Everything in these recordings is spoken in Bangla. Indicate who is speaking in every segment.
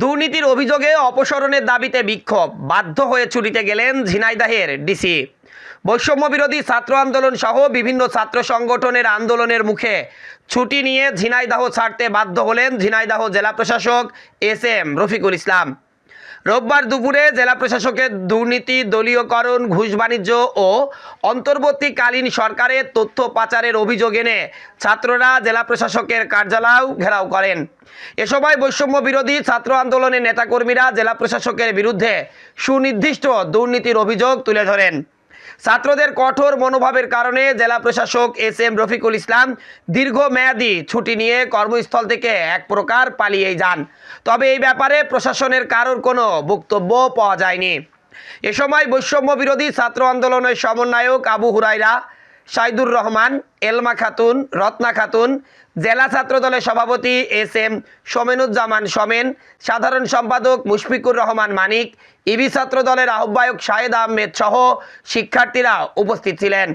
Speaker 1: দুর্নীতির অভিযোগে অপসরণের দাবিতে বিক্ষোভ। বাধ্য হয়ে ছুটিতে গেলেন ঝিনাইদাহের ডিসি। বৈষম্য বিরোধী ছাত্র আন্দোলন সহ বিভিন্ন ছাত্র সংগঠনের আন্দোলনের মুখে ছুটি নিয়ে ঝিনাইদাহ ছাড়তে বাধ্য হলেন ঝিনাইদাহ জেলা প্রশাসক এস এম রফিকুল ইসলাম। রোববার দুপুরে জেলা প্রশাসকের দুর্নীতি দলীয়করণ ঘুষ বাণিজ্য ও অন্তর্বর্তীকালীন সরকারের তথ্য পাচারের অভিযোগ এনে ছাত্ররা জেলা প্রশাসকের কার্যালয় ঘেরাও করেন। এ সময় বৈষম্য বিরোধী ছাত্র আন্দোলনের নেতাকর্মীরা জেলা প্রশাসকের বিরুদ্ধে সুনির্দিষ্ট দুর্নীতির অভিযোগ তুলে ধরেন। ছাত্রদের কঠোর মনোভাবের কারণে জেলা প্রশাসক এস এম রফিকুল ইসলাম দীর্ঘমেয়াদী ছুটি নিয়ে কর্মস্থল থেকে এক প্রকার পালিয়েই যান। তবে এই ব্যাপারে প্রশাসনের কারোর কোনো বক্তব্য পাওয়া যায়নি। এ সময় বৈষম্য বিরোধী ছাত্র আন্দোলনের সমন্বয়ক আবু হুরাইরা সাইদুর রহমান, এলমা খাতুন, রত্না খাতুন, জেলা ছাত্র দলের সভাপতি এস এম সোমেনুজ্জামান সোমেন, সাধারণ সম্পাদক মুশফিকুর রহমান মানিক, ইবি ছাত্র দলের আহ্বায়ক শাহেদ আহমেদ সহ শিক্ষার্থীরা উপস্থিত ছিলেন।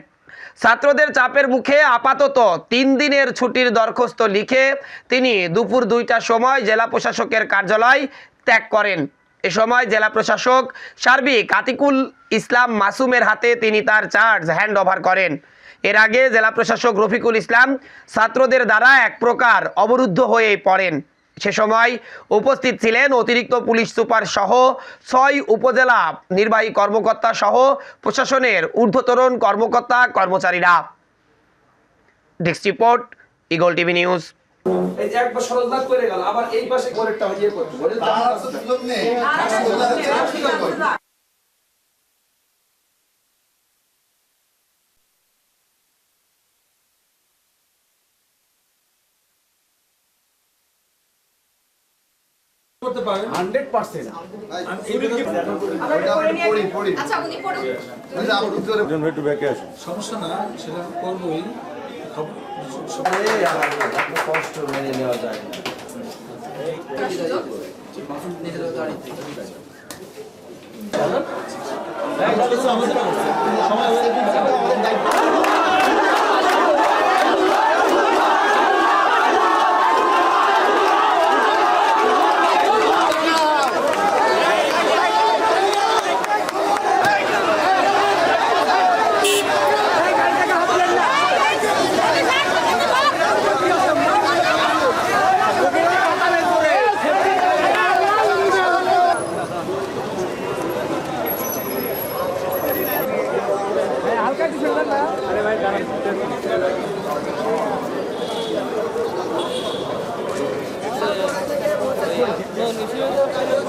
Speaker 1: ছাত্রদের চাপের মুখে আপাতত তিন দিনের ছুটির দরখাস্ত লিখে তিনি দুপুর দুইটার সময় জেলা প্রশাসকের কার্যালয় ত্যাগ করেন। এ সময় জেলা প্রশাসক সার্বিক আতিকুল ইসলাম মাসুমের হাতে তিনি তার চার্জ হ্যান্ড ওভার করেন। এর আগে জেলা প্রশাসক রফিকুল ইসলাম ছাত্রদের দ্বারা এক প্রকার অবরুদ্ধ হয়ে পড়েন। সে সময় উপস্থিত ছিলেন অতিরিক্ত পুলিশ সুপার সহ ছয় উপজেলা নির্বাহী কর্মকর্তা সহ প্রশাসনের ঊর্ধ্বতরণ কর্মকর্তা কর্মচারীরা। Desk report Eagle TV news.
Speaker 2: এই যে একবার করে গেল আবার এই পাশে পরেরটা করতে পারেন। 100% আমি এই
Speaker 3: ওটা আপনি পড়ি, পড়ি।
Speaker 4: আচ্ছা পড়ুন।
Speaker 3: আপনি উত্তরে
Speaker 5: একটু ব্যাকে আসুন।
Speaker 2: সমস্যা না সেটা করবই খবর-
Speaker 4: সুযোগ
Speaker 2: হালকা কিছু না। আরে No,